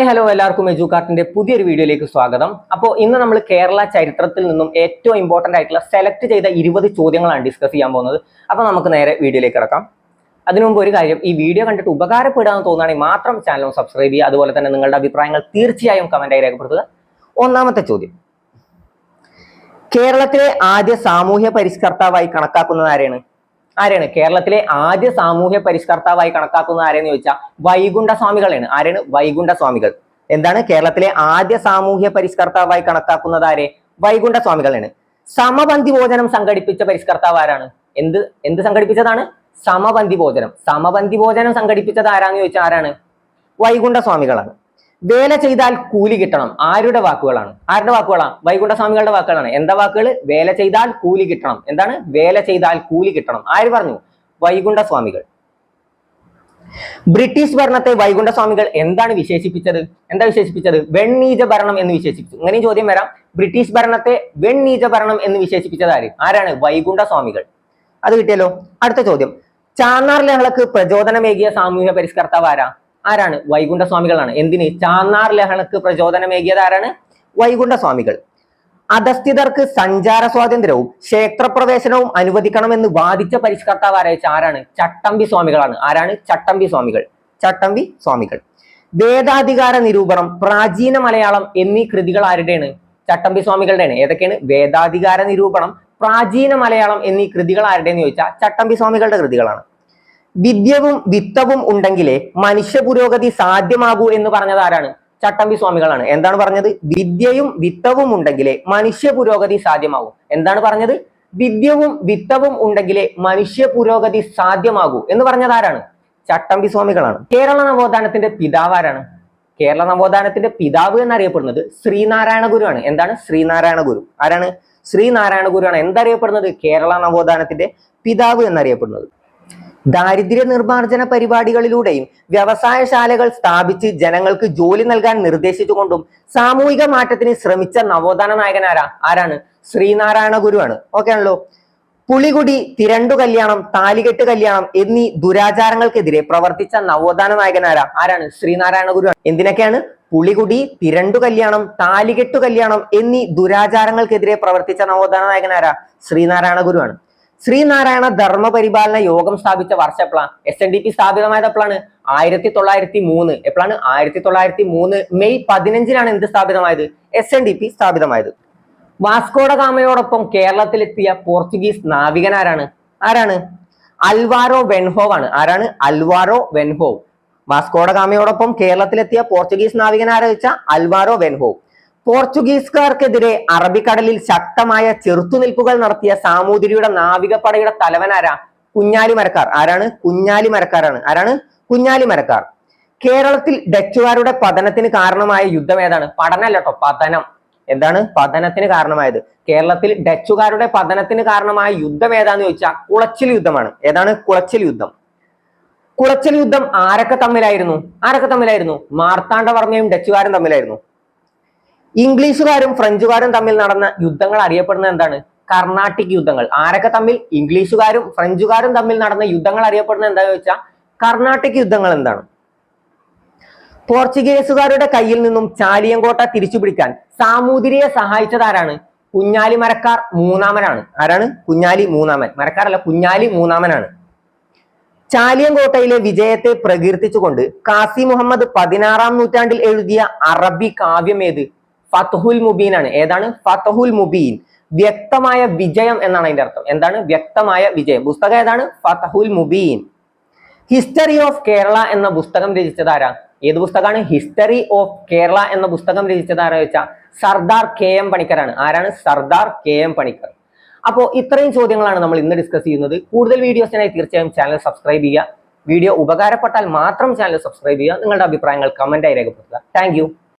Hi hello എല്ലാവർക്കും എജുക്കാർട്ടിന്റെ പുതിയൊരു വീഡിയോയിലേക്ക് സ്വാഗതം. അപ്പോൾ ഇന്ന് നമ്മൾ കേരള ചരിത്രത്തിൽ നിന്നും ഏറ്റവും ഇമ്പോർട്ടന്റ് ആയിട്ടുള്ള സെലക്ട് ചെയ്ത ഇരുപത് ചോദ്യങ്ങളാണ് ഡിസ്കസ് ചെയ്യാൻ പോകുന്നത്. അപ്പോൾ നമുക്ക് നേരെ വീഡിയോയിലേക്ക് കിടക്കാം. അതിനു മുമ്പ് ഒരു കാര്യം ഈ വീഡിയോ കണ്ടിട്ട് ഉപകാരപ്പെടാമെന്ന് തോന്നുകയാണെങ്കിൽ മാത്രം ചാനൽ സബ്സ്ക്രൈബ് ചെയ്യുക. അതുപോലെ തന്നെ നിങ്ങളുടെ അഭിപ്രായങ്ങൾ തീർച്ചയായും കമന്റായി രേഖപ്പെടുത്തുക. ഒന്നാമത്തെ ചോദ്യം. കേരളത്തിലെ ആദ്യ സാമൂഹ്യ പരിഷ്കർത്താവായി കണക്കാക്കുന്നത് ആരെയാണ് ആരെയാണ് കേരളത്തിലെ ആദ്യ സാമൂഹ്യ പരിഷ്കർത്താവായി കണക്കാക്കുന്നത് ആരെന്ന് ചോദിച്ചാൽ വൈകുണ്ഠ സ്വാമികളാണ് ആരാണ്? വൈകുണ്ഠ സ്വാമികൾ എന്താണ്? കേരളത്തിലെ ആദ്യ സാമൂഹ്യ പരിഷ്കർത്താവായി കണക്കാക്കുന്നത് ആരെ? വൈകുണ്ഠ സ്വാമികളാണ് സമപന്തി ഭോജനം സംഘടിപ്പിച്ച പരിഷ്കർത്താവ് ആരാണ്? എന്ത് എന്ത് സംഘടിപ്പിച്ചതാണ്? സമപന്തി ഭോജനം സമപന്തി ഭോജനം സംഘടിപ്പിച്ചത് ആരാന്ന് ചോദിച്ചാൽ ആരാണ്? വൈകുണ്ഠ സ്വാമികളാണ് വേല ചെയ്താൽ കൂലി കിട്ടണം. ആരുടെ വാക്കുകളാണ്? ആരുടെ വാക്കുകളാണ്? വൈകുണ്ഠ സ്വാമികളുടെ വാക്കുകളാണ്. എന്താ വാക്കുകൾ? വേല ചെയ്താൽ കൂലി കിട്ടണം. എന്താണ്? വേല ചെയ്താൽ കൂലി കിട്ടണം. ആര് പറഞ്ഞു? വൈകുണ്ഠ സ്വാമികൾ. ബ്രിട്ടീഷ് ഭരണത്തെ വൈകുണ്ഠ സ്വാമികൾ എന്താണ് വിശേഷിപ്പിച്ചത്? എന്താ വിശേഷിപ്പിച്ചത്? വെണ്ണീജ ഭരണം എന്ന് വിശേഷിപ്പിച്ചു. ഇങ്ങനെയും ചോദ്യം വരാം. ബ്രിട്ടീഷ് ഭരണത്തെ വെണ്ണീജ ഭരണം എന്ന് വിശേഷിപ്പിച്ചത് ആര്? ആരാണ്? വൈകുണ്ഠ സ്വാമികൾ. അത് കിട്ടിയല്ലോ. അടുത്ത ചോദ്യം. ചാന്നാർ ലഹളക്ക് പ്രചോദനമേകിയ സാമൂഹ്യ പരിഷ്കർത്താവ് ആരാ? ആരാണ്? വൈകുണ്ഠ സ്വാമികളാണ് എന്തിന്? ചാന്നാർ ലഹളക്ക് പ്രചോദനമേകിയത് ആരാണ്? വൈകുണ്ഠ സ്വാമികൾ അധസ്ഥിതർക്ക് സഞ്ചാര സ്വാതന്ത്ര്യവും ക്ഷേത്രപ്രവേശനവും അനുവദിക്കണമെന്ന് വാദിച്ച പരിഷ്കർത്താവ് ആരാച്ച ആരാണ്? ചട്ടമ്പി സ്വാമികളാണ്. ആരാണ്? ചട്ടമ്പി സ്വാമികൾ. ചട്ടമ്പി സ്വാമികൾ. വേദാധികാര നിരൂപണം പ്രാചീന മലയാളം എന്നീ കൃതികൾ ആരുടെയാണ്? ചട്ടമ്പി സ്വാമികളുടെയാണ്. ഏതൊക്കെയാണ്? വേദാധികാര നിരൂപണം പ്രാചീന മലയാളം എന്നീ കൃതികൾ ആരുടെയെന്ന് ചോദിച്ചാൽ ചട്ടമ്പി സ്വാമികളുടെ കൃതികളാണ്. വിദ്യവും വിത്തവും ഉണ്ടെങ്കിലേ മനുഷ്യ പുരോഗതി സാധ്യമാകൂ എന്ന് പറഞ്ഞത് ആരാണ്? ചട്ടമ്പി സ്വാമികളാണ്. എന്താണ് പറഞ്ഞത്? വിദ്യയും വിത്തവും ഉണ്ടെങ്കിലേ മനുഷ്യ പുരോഗതി സാധ്യമാകൂ. എന്താണ് പറഞ്ഞത്? വിദ്യവും വിത്തവും ഉണ്ടെങ്കിലേ മനുഷ്യ പുരോഗതി സാധ്യമാകൂ എന്ന് പറഞ്ഞത് ആരാണ്? ചട്ടമ്പി സ്വാമികളാണ്. കേരള നവോത്ഥാനത്തിന്റെ പിതാവ് ആരാണ്? കേരള നവോത്ഥാനത്തിന്റെ പിതാവ് എന്നറിയപ്പെടുന്നത് ശ്രീനാരായണ ഗുരുവാണ്. എന്താണ്? ശ്രീനാരായണ ഗുരു. ആരാണ്? ശ്രീനാരായണ ഗുരുവാണ്. എന്തറിയപ്പെടുന്നത്? കേരള നവോത്ഥാനത്തിന്റെ പിതാവ് എന്നറിയപ്പെടുന്നത്. ദാരിദ്ര്യ നിർമ്മാർജന പരിപാടികളിലൂടെയും വ്യവസായശാലകൾ സ്ഥാപിച്ച് ജനങ്ങൾക്ക് ജോലി നൽകാൻ നിർദ്ദേശിച്ചുകൊണ്ടും സാമൂഹിക മാറ്റത്തിന് ശ്രമിച്ച നവോത്ഥാന നായകൻ ആരാ? ആരാണ്? ശ്രീനാരായണ ഗുരുവാണ്. ഓക്കെ ആണല്ലോ. പുളികുടി തിരണ്ടു കല്യാണം താലികെട്ട് കല്യാണം എന്നീ ദുരാചാരങ്ങൾക്കെതിരെ പ്രവർത്തിച്ച നവോത്ഥാന നായകൻ ആരാ? ആരാണ്? ശ്രീനാരായണ ഗുരുവാണ്. എന്തിനൊക്കെയാണ്? പുളികുടി തിരണ്ടു കല്യാണം താലികെട്ടു കല്യാണം എന്നീ ദുരാചാരങ്ങൾക്കെതിരെ പ്രവർത്തിച്ച നവോത്ഥാന നായകൻ ആരാ? ശ്രീനാരായണ ഗുരുവാണ്. ശ്രീനാരായണ ധർമ്മ പരിപാലന യോഗം സ്ഥാപിച്ച വർഷം എപ്പോഴാണ് എസ് എൻ ഡി പി സ്ഥാപിതമായത് എപ്പോഴാണ് ആയിരത്തി തൊള്ളായിരത്തി മൂന്ന് എപ്പോഴാണ്? ആയിരത്തി തൊള്ളായിരത്തി മൂന്ന് മെയ് പതിനഞ്ചിനാണ് എന്ത് സ്ഥാപിതമായത്? എസ് എൻ ഡി പി സ്ഥാപിതമായത്. വാസ്കോഡ ഗാമയോടൊപ്പം കേരളത്തിലെത്തിയ പോർച്ചുഗീസ് നാവികൻ ആരാണ്? ആരാണ് അൽവാരോ വെൻഹോവ് ആണ്. ആരാണ്? അൽവാരോ വെൻഹോവ്. വാസ്കോഡ ഗാമയോടൊപ്പം കേരളത്തിലെത്തിയ പോർച്ചുഗീസ് നാവികൻ ആരാ വെച്ചാൽ അൽവാരോ വെൻഹോവ്. പോർച്ചുഗീസുകാർക്കെതിരെ അറബിക്കടലിൽ ശക്തമായ ചെറുത്തുനിൽപ്പുകൾ നടത്തിയ സാമൂതിരിയുടെ നാവികപ്പടയുടെ തലവൻ ആരാ? കുഞ്ഞാലി മരക്കാർ ആരാണ്? കുഞ്ഞാലി മരക്കാരാണ് ആരാണ്? കുഞ്ഞാലി മരക്കാർ കേരളത്തിൽ ഡച്ചുകാരുടെ പതനത്തിന് കാരണമായ യുദ്ധം ഏതാണ്? പഠനമല്ല കേട്ടോ പതനം. എന്താണ്? പതനത്തിന് കാരണമായത്. കേരളത്തിൽ ഡച്ചുകാരുടെ പതനത്തിന് കാരണമായ യുദ്ധം ഏതാന്ന് ചോദിച്ചാൽ കുളച്ചിൽ യുദ്ധമാണ്. ഏതാണ്? കുളച്ചിൽ യുദ്ധം. കുളച്ചിൽ യുദ്ധം ആരൊക്കെ തമ്മിലായിരുന്നു? ആരൊക്കെ തമ്മിലായിരുന്നു? മാർത്താണ്ഡവർമ്മയും ഡച്ചുകാരും തമ്മിലായിരുന്നു. ഇംഗ്ലീഷുകാരും ഫ്രഞ്ചുകാരും തമ്മിൽ നടന്ന യുദ്ധങ്ങൾ അറിയപ്പെടുന്നത് എന്താണ്? കർണാട്ടിക് യുദ്ധങ്ങൾ. ആരൊക്കെ തമ്മിൽ? ഇംഗ്ലീഷുകാരും ഫ്രഞ്ചുകാരും തമ്മിൽ നടന്ന യുദ്ധങ്ങൾ അറിയപ്പെടുന്നത് എന്താണെന്ന് വെച്ചാൽ കർണാട്ടിക് യുദ്ധങ്ങൾ എന്താണ്? പോർച്ചുഗീസുകാരുടെ കയ്യിൽ നിന്നും ചാലിയങ്കോട്ട തിരിച്ചുപിടിക്കാൻ സാമൂതിരിയെ സഹായിച്ചത് ആരാണ് കുഞ്ഞാലി മരക്കാർ മൂന്നാമനാണ്. ആരാണ്? കുഞ്ഞാലി മൂന്നാമൻ. മരക്കാരല്ല കുഞ്ഞാലി മൂന്നാമനാണ്. ചാലിയങ്കോട്ടയിലെ വിജയത്തെ പ്രകീർത്തിച്ചുകൊണ്ട് കാസി മുഹമ്മദ് പതിനാറാം നൂറ്റാണ്ടിൽ എഴുതിയ അറബി കാവ്യം ഏത്? ഫതഹുൽ മുബീൻ ആണ്. ഏതാണ്? ഫത്തുഹുൽ മുബീൻ. വ്യക്തമായ വിജയം എന്നാണ് അതിന്റെ അർത്ഥം. എന്താണ്? വ്യക്തമായ വിജയം. പുസ്തകം ഏതാണ്? ഫതഹുൽ മുബീൻ. ഹിസ്റ്ററി ഓഫ് കേരള എന്ന പുസ്തകം രചിച്ചത് ആരാ? ഏത് പുസ്തകമാണ്? ഹിസ്റ്ററി ഓഫ് കേരള എന്ന പുസ്തകം രചിച്ചത് ആരാ വെച്ചാൽ സർദാർ കെ എം പണിക്കരാണ് ആരാണ്? Sardar K M Panikkar. അപ്പോൾ ഇത്രയും ചോദ്യങ്ങളാണ് നമ്മൾ ഇന്ന് ഡിസ്കസ് ചെയ്യുന്നത്. കൂടുതൽ വീഡിയോസിനായി തീർച്ചയായും ചാനൽ സബ്സ്ക്രൈബ് ചെയ്യുക. വീഡിയോ ഉപകാരപ്പെട്ടാൽ മാത്രം ചാനൽ സബ്സ്ക്രൈബ് ചെയ്യുക. നിങ്ങളുടെ അഭിപ്രായങ്ങൾ കമന്റായി രേഖപ്പെടുത്തുക. താങ്ക്